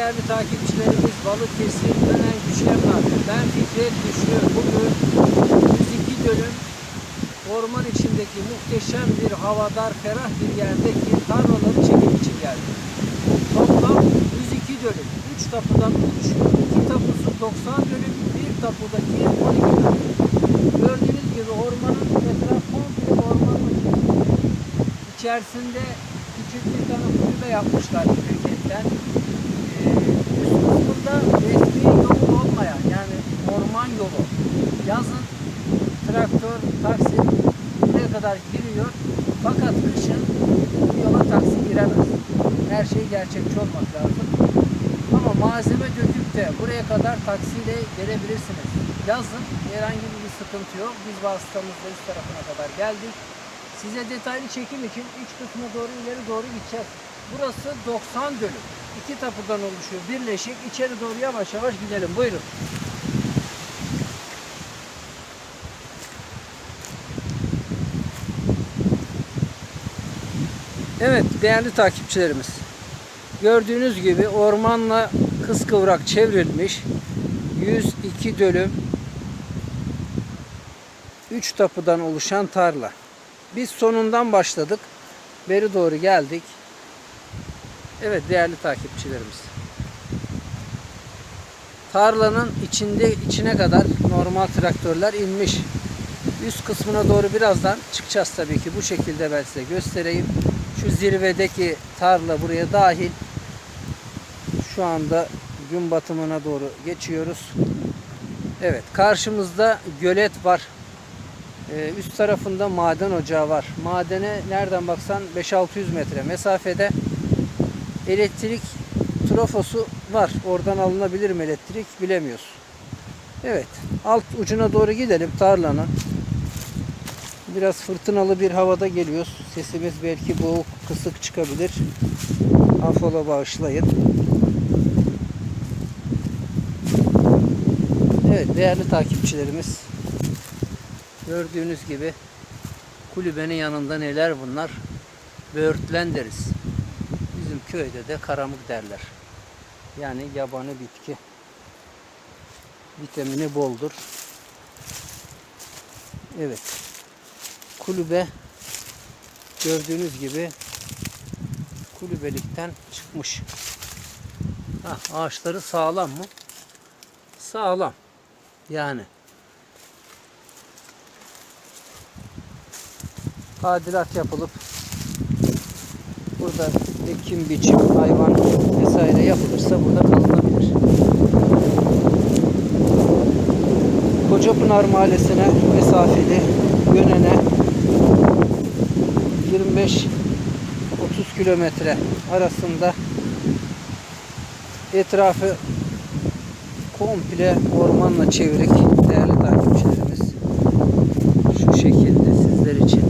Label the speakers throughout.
Speaker 1: değerli takipçilerimiz Balıkesir Dönen Güçlemler. Ben Fikret Güçlü. Bugün 102 dönüm orman içindeki muhteşem bir havadar, ferah bir yerdeki tarlaları çekim için geldim. Toplam 102 dönüm. 3 tapudan oluşuyor. 2 tapusu 90 dönüm, 1 tapudaki 12 dönüm. Gördüğünüz gibi ormanın etrafı komple ormanlık. İçerisinde küçük bir tane kulübe yapmışlar şirketten. Ee, üst kısmında resmi yolu olmayan yani orman yolu. Yazın traktör, taksi buraya kadar giriyor. Fakat kışın bu yola taksi giremez. Her şey gerçekçi olmak lazım. Ama malzeme döküp de buraya kadar taksiyle gelebilirsiniz. Yazın herhangi bir sıkıntı yok. Biz vasıtamızla üst tarafına kadar geldik. Size detaylı çekim için iç kısmına doğru ileri doğru gideceğiz. Burası 90 dönüm. İki tapudan oluşuyor. Birleşik. İçeri doğru yavaş yavaş gidelim. Buyurun. Evet değerli takipçilerimiz. Gördüğünüz gibi ormanla kıskıvrak çevrilmiş 102 dönüm 3 tapudan oluşan tarla. Biz sonundan başladık. Beri doğru geldik. Evet değerli takipçilerimiz. Tarlanın içinde içine kadar normal traktörler inmiş. Üst kısmına doğru birazdan çıkacağız tabii ki. Bu şekilde ben size göstereyim. Şu zirvedeki tarla buraya dahil. Şu anda gün batımına doğru geçiyoruz. Evet karşımızda gölet var. Ee, üst tarafında maden ocağı var. Madene nereden baksan 5-600 metre mesafede elektrik trofosu var. Oradan alınabilir mi elektrik bilemiyoruz. Evet alt ucuna doğru gidelim tarlanın. Biraz fırtınalı bir havada geliyoruz. Sesimiz belki boğuk, kısık çıkabilir. Affola bağışlayın. Evet değerli takipçilerimiz. Gördüğünüz gibi kulübenin yanında neler bunlar? Böğürtlen deriz. Bizim köyde de karamık derler. Yani yabani bitki. Vitamini boldur. Evet. Kulübe gördüğünüz gibi kulübelikten çıkmış. Hah, ağaçları sağlam mı? Sağlam. Yani tadilat yapılıp burada ekim biçim hayvan vesaire yapılırsa burada kalınabilir. Kocapınar Mahallesi'ne mesafeli yönene 25 30 kilometre arasında etrafı komple ormanla çevrik değerli takipçilerimiz. Şu şekilde sizler için.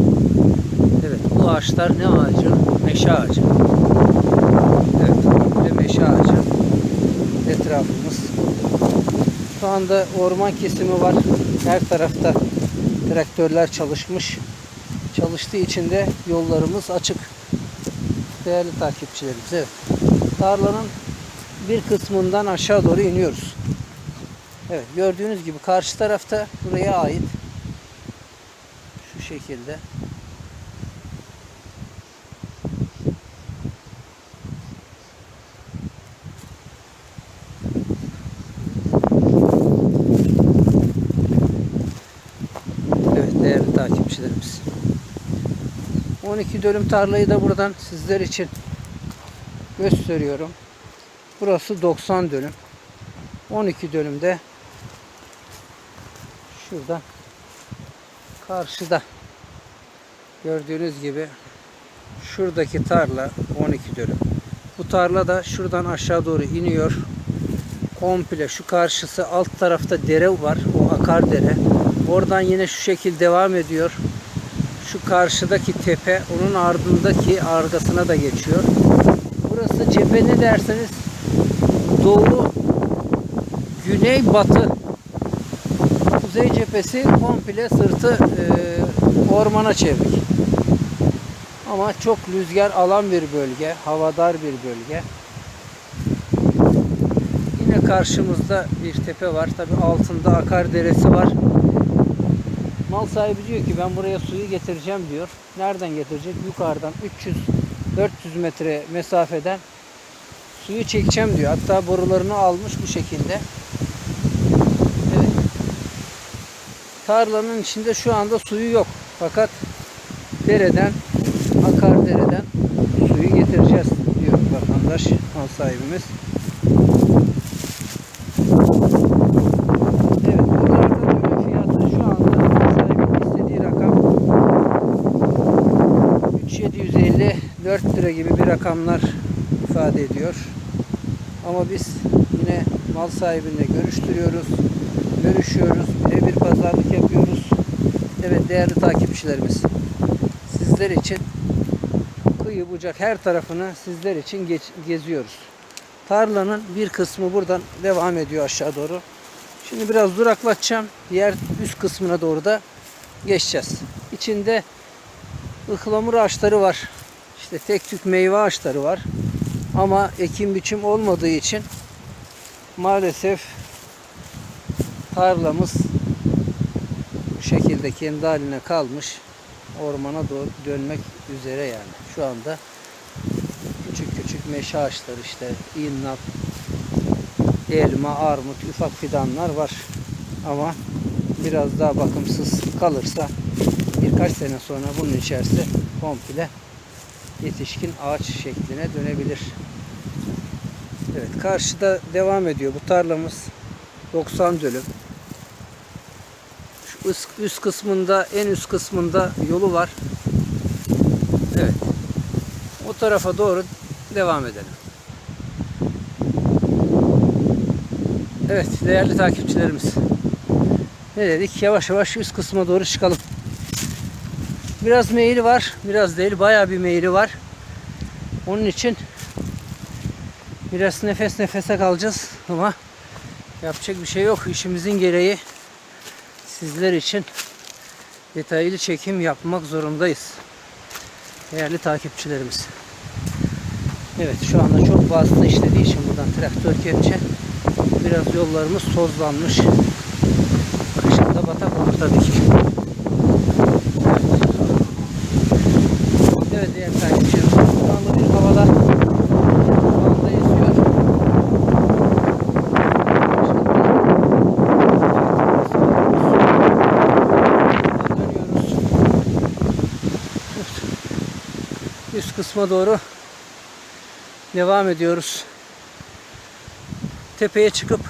Speaker 1: Evet bu ağaçlar ne ağacı? Meşe ağacı. Evet komple meşe ağacı. Etrafımız. Şu anda orman kesimi var. Her tarafta traktörler çalışmış. Çalıştığı için de yollarımız açık. Değerli takipçilerimiz. Evet. Tarlanın bir kısmından aşağı doğru iniyoruz. Evet gördüğünüz gibi karşı tarafta buraya ait. Şu şekilde. Evet değerli takipçilerimiz. 12 dönüm tarlayı da buradan sizler için gösteriyorum. Burası 90 dönüm. 12 dönümde şurada karşıda gördüğünüz gibi şuradaki tarla 12 dönüm. Bu tarla da şuradan aşağı doğru iniyor. Komple şu karşısı alt tarafta dere var. O akar dere. Oradan yine şu şekil devam ediyor. Şu karşıdaki tepe onun ardındaki argasına da geçiyor. Burası cephe ne derseniz doğu güney batı kuzey cephesi komple sırtı e, ormana çevik. Ama çok rüzgar alan bir bölge, havadar bir bölge. karşımızda bir tepe var. Tabi altında akar deresi var. Mal sahibi diyor ki ben buraya suyu getireceğim diyor. Nereden getirecek? Yukarıdan 300-400 metre mesafeden suyu çekeceğim diyor. Hatta borularını almış bu şekilde. Tarlanın içinde şu anda suyu yok. Fakat dereden, akar dereden suyu getireceğiz diyor vatandaş, mal sahibimiz. Evet, bunlarda dönüm fiyatı şu anda mal sahibinin istediği rakam 3750 4 lira gibi bir rakamlar ifade ediyor. Ama biz yine mal sahibinle görüştürüyoruz, görüşüyoruz, birebir pazarlık yapıyoruz. Evet değerli takipçilerimiz, sizler için kıyı bucak her tarafını sizler için geç- geziyoruz. Tarlanın bir kısmı buradan devam ediyor aşağı doğru. Şimdi biraz duraklatacağım. Diğer üst kısmına doğru da geçeceğiz. İçinde ıhlamur ağaçları var. İşte tek tük meyve ağaçları var. Ama ekim biçim olmadığı için maalesef tarlamız bu şekilde kendi haline kalmış. Ormana doğru dönmek üzere yani. Şu anda küçük küçük meşe ağaçları işte innat, elma, armut, ufak fidanlar var. Ama biraz daha bakımsız kalırsa birkaç sene sonra bunun içerisi komple yetişkin ağaç şekline dönebilir. Evet karşıda devam ediyor. Bu tarlamız 90 dönüm. Şu üst, kısmında en üst kısmında yolu var. Evet. O tarafa doğru devam edelim. Evet değerli takipçilerimiz. Ne dedik? Yavaş yavaş üst kısma doğru çıkalım. Biraz meyili var. Biraz değil. Bayağı bir meyili var. Onun için biraz nefes nefese kalacağız ama yapacak bir şey yok. İşimizin gereği sizler için detaylı çekim yapmak zorundayız. Değerli takipçilerimiz. Evet şu anda çok fazla işlediği için buradan traktör kepçe biraz yollarımız tozlanmış. Kışın da batak olur tabii ki. Evet. Evet değerli takipçilerim. Şu anda bir havada şu anda esiyor. Dönüyoruz. Evet. Üst kısma doğru devam ediyoruz. Tepeye çıkıp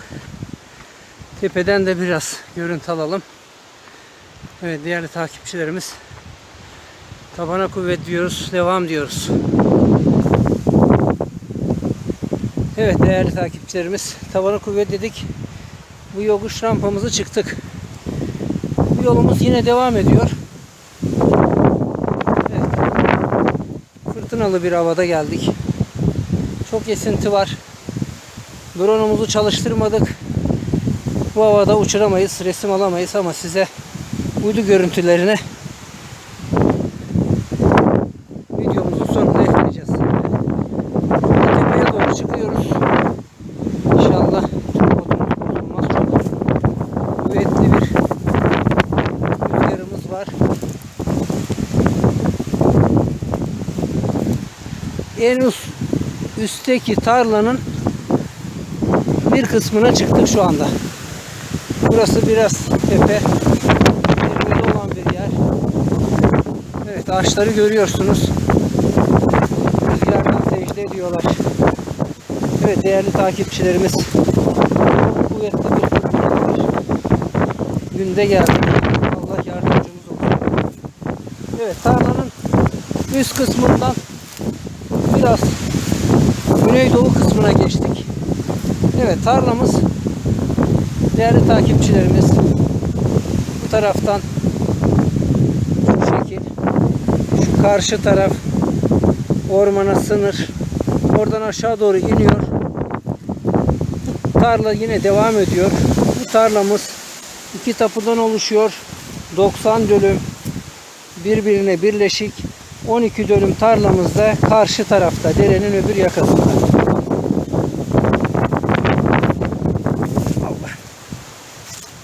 Speaker 1: tepeden de biraz görüntü alalım. Evet değerli takipçilerimiz tabana kuvvet diyoruz. Devam diyoruz. Evet değerli takipçilerimiz tabana kuvvet dedik. Bu yokuş rampamızı çıktık. Bu yolumuz yine devam ediyor. Evet. Fırtınalı bir havada geldik. Çok esinti var. Drone'umuzu çalıştırmadık. Bu havada uçuramayız, resim alamayız ama size uydu görüntülerini videomuzun sonunda ekleyeceğiz. Tepeye doğru çıkıyoruz. İnşallah tripodumuz bozulmaz. Çok kuvvetli bir rüzgarımız var. En üst, üstteki tarlanın bir kısmına çıktık şu anda. Burası biraz tepe. Zirvede olan bir yer. Evet ağaçları görüyorsunuz. Rüzgardan secde ediyorlar. Evet değerli takipçilerimiz. Çok kuvvetli bir. Günde geldi. Allah yardımcımız olsun. Evet tarlanın üst kısmından biraz güneydoğu kısmına geçtik. Evet tarlamız değerli takipçilerimiz bu taraftan şu şekil şu karşı taraf ormana sınır oradan aşağı doğru iniyor. Tarla yine devam ediyor. Bu tarlamız iki tapudan oluşuyor. 90 dönüm birbirine birleşik 12 dönüm tarlamızda karşı tarafta derenin öbür yakasında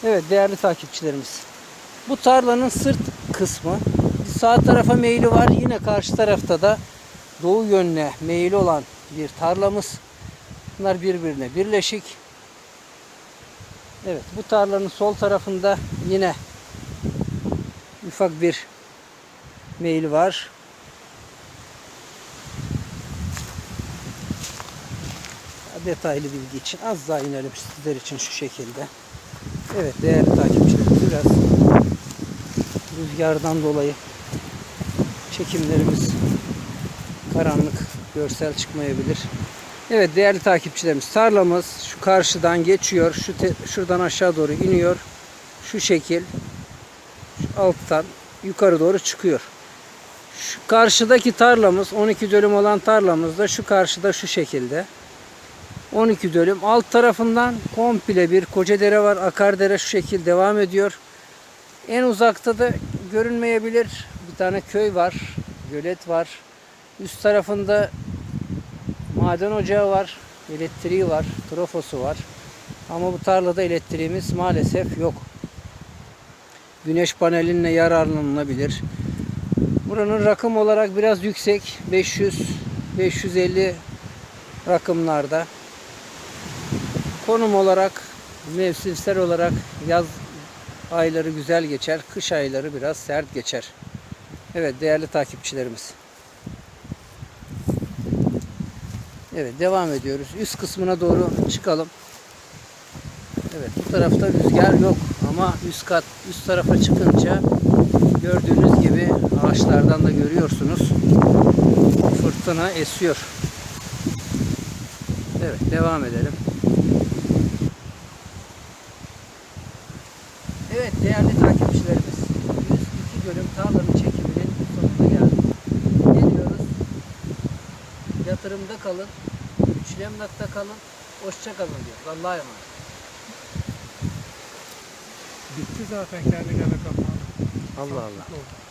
Speaker 1: Evet değerli takipçilerimiz. Bu tarlanın sırt kısmı sağ tarafa meyili var. Yine karşı tarafta da doğu yönüne meyili olan bir tarlamız. Bunlar birbirine birleşik. Evet bu tarlanın sol tarafında yine ufak bir meyili var. Detaylı bilgi için az daha inelim sizler için şu şekilde. Evet değerli takipçilerimiz biraz rüzgardan dolayı çekimlerimiz karanlık görsel çıkmayabilir. Evet değerli takipçilerimiz tarlamız şu karşıdan geçiyor. Şu te- şuradan aşağı doğru iniyor. Şu şekil şu alttan yukarı doğru çıkıyor. Şu karşıdaki tarlamız 12 dönüm olan tarlamız da şu karşıda şu şekilde. 12 dönüm. Alt tarafından komple bir koca dere var. Akardere şu şekil devam ediyor. En uzakta da görünmeyebilir. Bir tane köy var. Gölet var. Üst tarafında maden ocağı var. Elektriği var. Trofosu var. Ama bu tarlada elektriğimiz maalesef yok. Güneş panelinle yararlanılabilir. Buranın rakım olarak biraz yüksek. 500 550 rakımlarda. Konum olarak, mevsimsel olarak yaz ayları güzel geçer, kış ayları biraz sert geçer. Evet değerli takipçilerimiz. Evet devam ediyoruz. Üst kısmına doğru çıkalım. Evet bu tarafta rüzgar yok ama üst kat üst tarafa çıkınca gördüğünüz gibi ağaçlardan da görüyorsunuz. Fırtına esiyor. Evet devam edelim. Evet değerli takipçilerimiz 102 bölüm tarlanın çekiminin sonuna geldik. Ne diyoruz? Yatırımda kalın, güçlü emlakta kalın, hoşça kalın diyor. Allah'a emanet.
Speaker 2: Bitti zaten kendi gene kapağı.
Speaker 1: Allah Allah.
Speaker 2: Oldu.